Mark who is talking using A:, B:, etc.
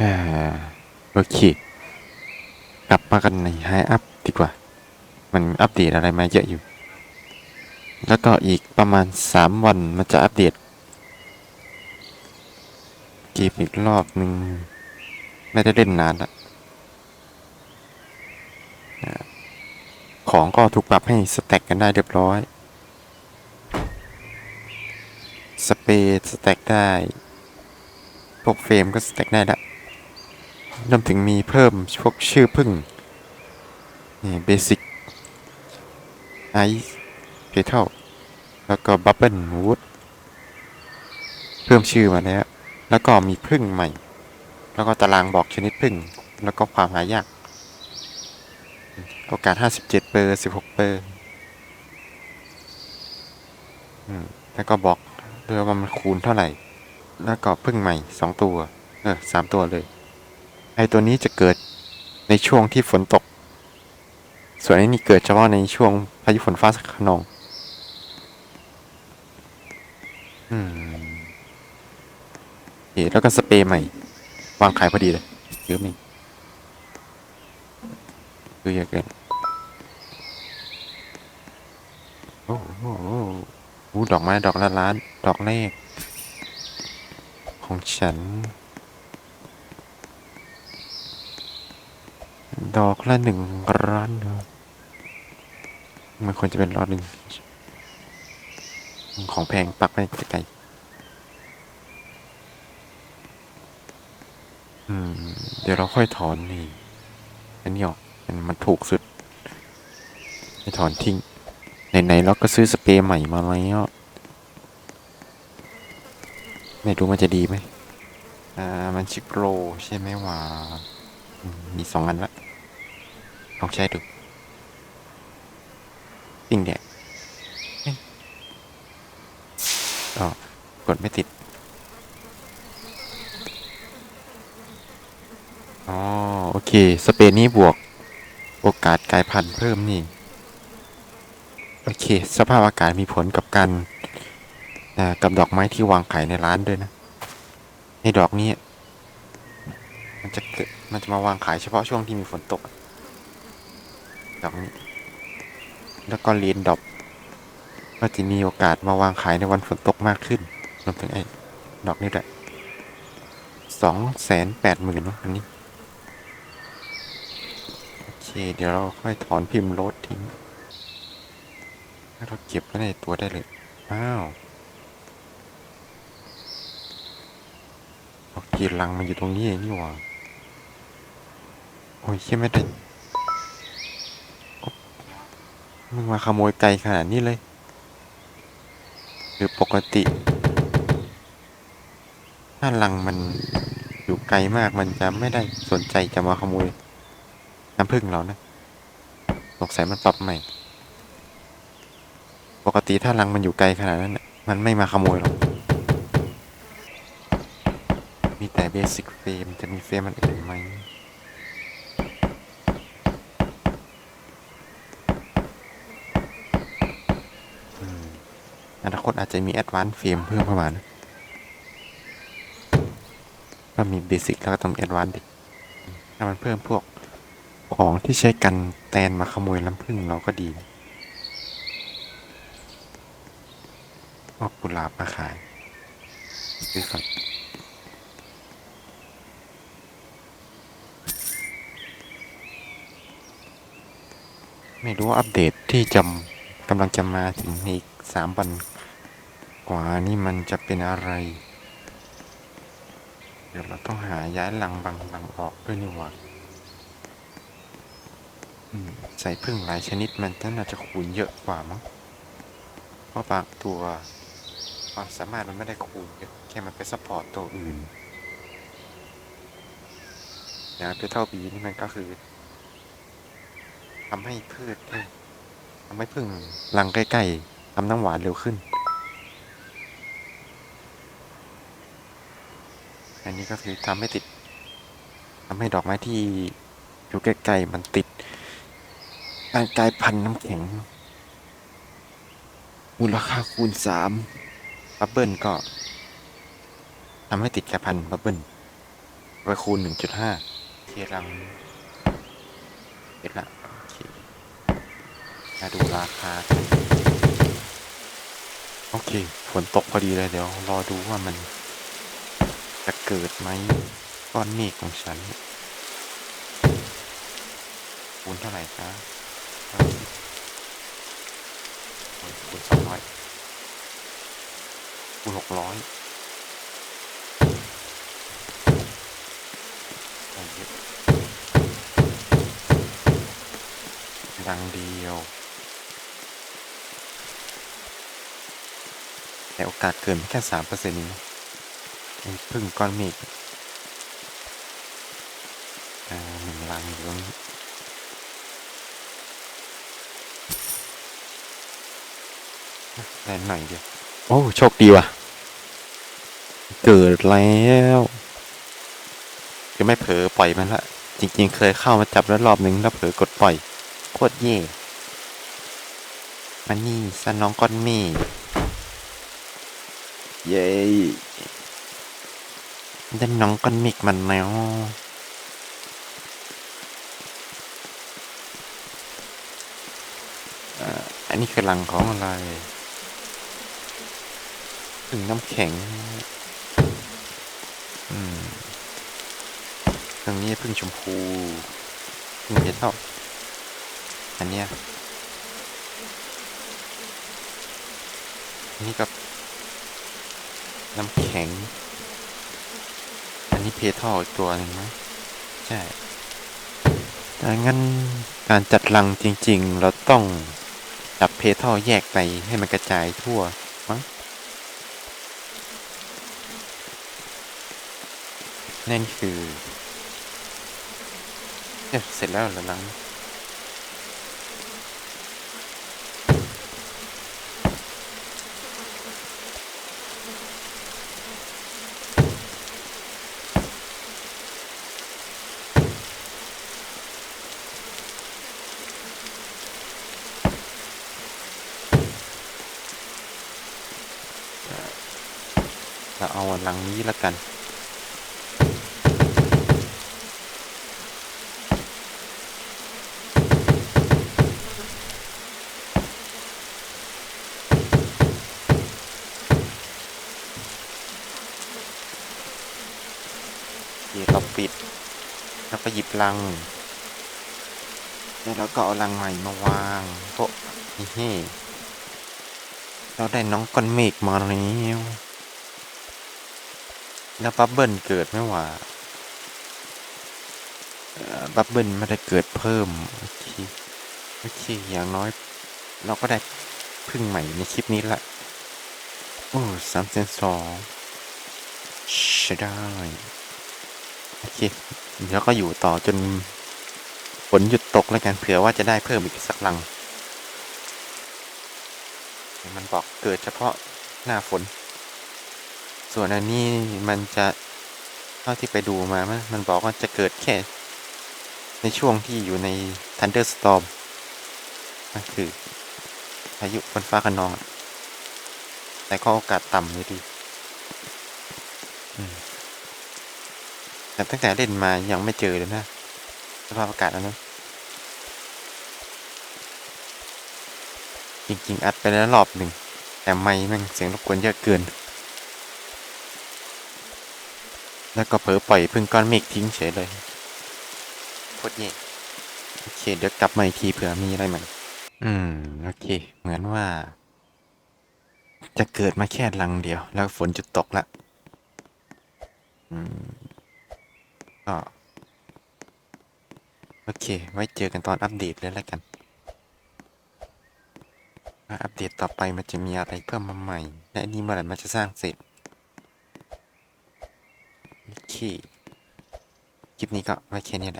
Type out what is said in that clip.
A: อ่าโอเค กลับมากันในไฮอัพดีกว่า มันอัปเดตอะไรมาเยอะอยู่ แล้วก็อีกประมาณ 3 วันมันจะอัปเดตเกมอีกรอบหนึ่งไม่ได้เล่นนานละอ่าของก็ถูกปรับให้สแต็กกันได้เรียบร้อย สเปรย์สแต็กได้ พวกเฟรมก็สแต็กได้ละ รวมถึงมีเพิ่มพวกชื่อพึ่ง นี่เบสิกไอซ์เพเทลแล้วก็บับเบิลวูดเพิ่มชื่อมาแล้ว แล้วก็มีพึ่งใหม่ แล้วก็ตารางบอกชนิดพึ่ง แล้วก็ความหายาก โอกาส 57 เปอร์ 16 เปอร์อแล้วก็บอกด้วยว่ามันคูณเท่าไหร่ แล้วก็พึ่งใหม่ 2 ตัว เออสามตัวเลย ไอตัวนี้จะเกิดในช่วงที่ฝนตก ส่วนไอ้นี่เกิดเฉพาะในช่วงพายุฝนฟ้าขนองอืมโอแล้วก็สเปรย์ใหม่ วางขายพอดีเลยเยอะมีคือเยอะเกินโอ้โหดอกไม้ดอกละล้าน ดอกแรกของฉัน ดอกละหนึ่งร้านนะมันควรจะเป็นรอดหนึ่ง ของแพงปักไปไกลเดี๋ยวเราค่อยถอนนี่ อันนี้ออกมันมันถูกสุดให้ถอนทิ้งไหนๆเราก็ซื้อสเปรย์ใหม่มาแล้วไม่รู้มันจะดีไหมอ่า มันชิโปรใช่ไหมวะมีสองอันละ ลองใช้ดูปิงแดดเอ้ยอ๋อกดไม่ติด อ๋อ โอเค สเปรย์นี้บวก โอกาสกลายพันธุ์เพิ่มนี่ โอเค สภาพอากาศมีผลกับการอ่ากับดอกไม้ที่วางขายในร้านด้วยนะในดอกนี้มันจะเกิดมันจะมาวางขายเฉพาะช่วงที่มีฝนตกอะ ดอกนี้ แล้วก็เรียนดอกก็จะมีโอกาสมาวางขายในวันฝนตกมากขึ้นรวมถึงไอ้ดอกนี้แหละสองแสนแปดหมื่นอันนี้ โอเค เดี๋ยวเราค่อยถอนพิมพ์ลดทิ้งแล้เราเก็บไว้ในตัวได้เลย อ้าวโอเคลังมันอยู่ตรงนี้เองนี่หว่า โอ้ยเชี่ไม่ได้ มึงมาขโมยไก่ขนาดนี้เลย หรือปกติถ้าลังมันอยู่ไกลมากมันจะไม่ได้สนใจจะมาขโมยน้ำผึ้งเรานะสงสัยมันปรับใหม่ ปกติถ้ารังมันอยู่ไกลขนาดนั้นมันไม่มาขโมยหรอก มีแต่เบสิกเฟรมจะมีเฟรมมันอื่นไหม อืมอ นาคตอาจจะมีแอดวานซ์เฟรมเพิ่มเข้ามานะก็มีเบสิกแล้วก็ต้องมีแอดวานซ์ดิถ้ามันเพิ่มพวกของที่ใช้กันแตนมาขโมยน้ำผึ้งเราก็ดีพวกกุหลาบมาขายซื้อก่อนไม่รู้ว่าอัปเดตที่จำกำลังจะมาถึงในอีกสามวัน ว่านี่มันจะเป็นอะไร เดี๋ยวเราต้องหาย้ายหลังบางลังออกด้วยนี่หว่าใส่พึ่งหลายชนิดมันน่าจะคูณเยอะกว่ามั้ง เพราะบางตัวความสามารถมันไม่ได้คูณเยอะแค่มันไปซัพพอร์ตตัวอื่น อย่างตัวเท่าบีนี่มันก็คือทำให้พืชทำให้พึ่งรังใกล้ๆทำน้ำหวานเร็วขึ้น อันนี้ก็คือทำให้ติดทำให้ดอกไม้ที่อยู่ใกล้ๆมันติดการกลายพันธุ์น้ำแข็ง มูลค่าคูณสามบับเบิลก็ทำให้ติดกลายพันธุ์บับเบิลไว้คูณหนึ่งจุดห้าเครังเอ็ดละโอเคมาดูราคา โอเค ฝนตกพอดีเลย เดี๋ยวรอดูว่ามัน เกิดไหมก้อนเมฆของฉันคูณเท่าไหร่คะคูณสองร้อยคูณหกร้อยดังเดียว แต่โอกาสเกินแค่สามเปอร์เซ็นต์ ไอ้พึ่งก้อนเมฆอ่าหนึ่งลังอยู่ตรงนี้ได้หน่อยเดียว โอ้ โชคดีว่ะ เกิดแล้วจะไม่เผลอปล่อยมันละ จริง ๆ เคยเข้ามาจับแล้วรอบหนึ่งแล้วเผลอกดปล่อยโคตรเย่มันนี่ซะน้องก้อนเมฆเย้ ได้น้องก้อนเมฆมันแล้วอันนี้คือรังของอะไร ถึงน้ำแข็ง อืมตรงนี้พึ่งชมพูพึ่งเพชรเท่าอันเนี้ยอันนี้กับน้ำแข็งี้เพทอลอีกตัวหนึ่งไหมใช่แต่งั้นการจัดรังจริง ๆ เราต้องจับเพทอลแยกไปให้มันกระจายทั่วมั้งนั่นคือเสร็จแล้วหรอลัง เราเอาลังนี้ละกันเดี๋ยวเราปิด แล้วก็หยิบลัง แล้วก็เอาลังใหม่มาวางโต๊ะนี่เราได้น้องก้อนเมฆมาแล้ว แล้วบับเบิ้ลเกิดไม่หว่าบับเบิ้ลไม่ได้เกิดเพิ่มโอเคโอเคอย่างน้อย เราก็ได้พึ่งใหม่ในคลิปนี้ละโอ้สามเซนสองใช้ได้โอเคเดี๋ยวก็อยู่ต่อจนฝนหยุดตกแล้วกันเผื่อว่าจะได้เพิ่มอีกสักลัง มันบอกเกิดเฉพาะหน้าฝน ส่วนอันนี้มันจะเท่าที่ไปดูมามันมันบอกว่าจะเกิดแค่ ในช่วงที่อยู่ใน Thunderstorm นั่นคือพายุฝนฟ้าคะนอง แต่ก็โอกาสต่ำอยู่ดีแต่ตั้งแต่เล่นมายังไม่เจอเลยนะสภาพอากาศอันนั้นจริงๆ อัดไปแล้วรอบหนึ่ง แต่ไม่แม่งเสียงรบกวนเยอะเกิน แล้วก็เผลอปล่อยพึ่งก้อนเมฆทิ้งเฉยเลยโคตรเย่โอเค เดี๋ยวกลับมาอีกทีเผื่อมีอะไรใหม่อืม โอเค เหมือนว่า จะเกิดมาแค่ลังเดียว แล้วฝนจะตกละ อืมก็โอเค ไว้เจอกันตอนอัปเดตเลยแล้วกันอัปเดตต่อไปมันจะมีอะไรเพิ่มมาใหม่ และอันนี้เมื่อไหร่มันจะสร้างเสร็จ โอเคคลิปนี้ก็ไว้แค่นี้แหละ